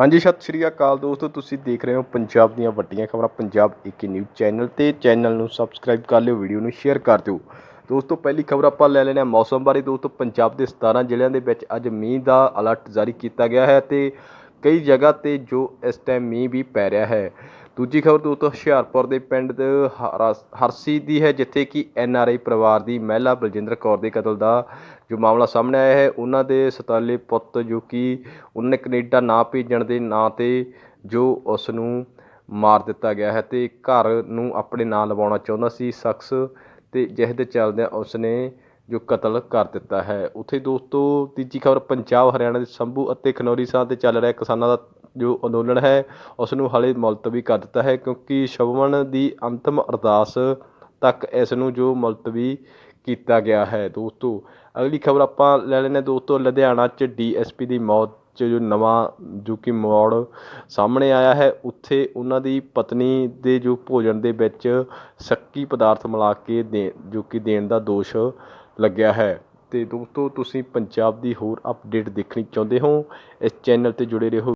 ਹਾਂਜੀ, ਸਤਿ ਸ਼੍ਰੀ ਅਕਾਲ ਦੋਸਤੋ, ਤੁਸੀਂ ਦੇਖ ਰਹੇ ਹੋ ਪੰਜਾਬ ਦੀਆਂ ਵੱਡੀਆਂ ਖਬਰਾਂ, ਪੰਜਾਬ ਇੱਕ ਨਿਊਜ਼ ਚੈਨਲ ਤੇ। ਚੈਨਲ ਨੂੰ ਸਬਸਕ੍ਰਾਈਬ ਕਰ ਲਿਓ, ਵੀਡੀਓ ਨੂੰ ਸ਼ੇਅਰ ਕਰ ਦਿਓ। ਦੋਸਤੋ, ਪਹਿਲੀ ਖਬਰ ਆਪਾਂ ਲੈ ਲੈਣੇ ਆ ਮੌਸਮ ਬਾਰੇ। ਦੋਸਤੋ, ਪੰਜਾਬ ਦੇ 17 ਜ਼ਿਲ੍ਹਿਆਂ ਦੇ ਵਿੱਚ ਅੱਜ ਮੀਂਹ ਦਾ ਅਲਰਟ ਜਾਰੀ ਕੀਤਾ ਗਿਆ ਹੈ ਤੇ ਕਈ ਜਗ੍ਹਾ ਤੇ ਜੋ ਇਸ ਟਾਈਮ ਮੀਂਹ ਵੀ ਪੈ ਰਿਹਾ ਹੈ। ਦੂਜੀ ਖਬਰ ਦੋਸਤੋ ਹੁਸ਼ਿਆਰਪੁਰ ਦੇ ਪਿੰਡ ਦੇ ਹਰਸ- ਹਰਸੀ ਦੀ ਹੈ, ਜਿੱਥੇ ਕਿ ਐਨ ਆਰ ਆਈ ਪਰਿਵਾਰ ਦੀ ਮਹਿਲਾ ਬਲਜਿੰਦਰ ਕੌਰ ਦੇ ਕਤਲ ਦਾ ਜੋ ਮਾਮਲਾ ਸਾਹਮਣੇ ਆਇਆ ਹੈ, ਉਹਨਾਂ ਦੇ ਸਤਾਲੇ ਪੁੱਤ ਜੋ ਕਿ ਉਹਨਾਂ ਨੇ ਕੈਨੇਡਾ ਨਾ ਭੇਜਣ ਦੇ ਨਾਂ ਤੇ ਜੋ ਉਸ ਨੂੰ ਮਾਰ ਦਿੱਤਾ ਗਿਆ ਹੈ ਤੇ ਘਰ ਨੂੰ ਆਪਣੇ ਨਾਂ ਲਵਾਉਣਾ ਚਾਹੁੰਦਾ ਸੀ ਸ਼ਖਸ ਤੇ ਜਿਸ ਦੇ ਚੱਲਦਿਆਂ ਉਸ ਨੇ ਜੋ ਕਤਲ ਕਰ ਦਿੱਤਾ ਹੈ। ਉੱਥੇ ਦੋਸਤੋ ਤੀਜੀ ਖਬਰ, ਪੰਜਾਬ, ਹਰਿਆਣਾ ਦੇ ਸੰਭੂ ਅਤੇ ਖਨੌਰੀ ਸਾਹਿਬ ਤੇ ਚੱਲ ਰਿਹਾ ਕਿਸਾਨਾਂ ਦਾ ਜੋ ਅੰਦੋਲਨ ਹੈ ਉਸ ਨੂੰ ਹਾਲੇ ਮੁਲਤਵੀ ਕਰ ਦਿੱਤਾ ਹੈ ਕਿਉਂਕਿ ਸ਼ਵਮਨ ਦੀ ਅੰਤਮ ਅਰਦਾਸ ਤੱਕ ਇਸ ਨੂੰ ਜੋ ਮੁਲਤਵੀ ਕੀਤਾ ਗਿਆ ਹੈ। ਦੋਸਤੋ, ਅਗਲੀ ਖਬਰ ਆਪਾਂ ਲੈ ਲੈਂਦੇ ਹਾਂ। ਦੋਸਤੋ, ਲੁਧਿਆਣਾ 'ਚ ਡੀਐਸਪੀ ਦੀ ਮੌਤ 'ਚ ਜੋ ਨਵਾਂ ਜੋ ਕਿ ਮੋੜ ਸਾਹਮਣੇ ਆਇਆ ਹੈ, ਉੱਥੇ ਉਹਨਾਂ ਦੀ ਪਤਨੀ ਦੇ ਜੋ ਭੋਜਨ ਦੇ ਵਿੱਚ ਸ਼ੱਕੀ ਪਦਾਰਥ ਮਿਲਾ ਕੇ ਦੇ ਜੋ ਕਿ ਦੇਣ ਦਾ ਦੋਸ਼ ਲੱਗਿਆ ਹੈ। ਅਤੇ ਦੋਸਤੋ, ਤੁਸੀਂ ਪੰਜਾਬ ਦੀ ਹੋਰ ਅਪਡੇਟ ਦੇਖਣੀ ਚਾਹੁੰਦੇ ਹੋ, ਇਸ ਚੈਨਲ ਤੇ ਜੁੜੇ ਰਹੋ।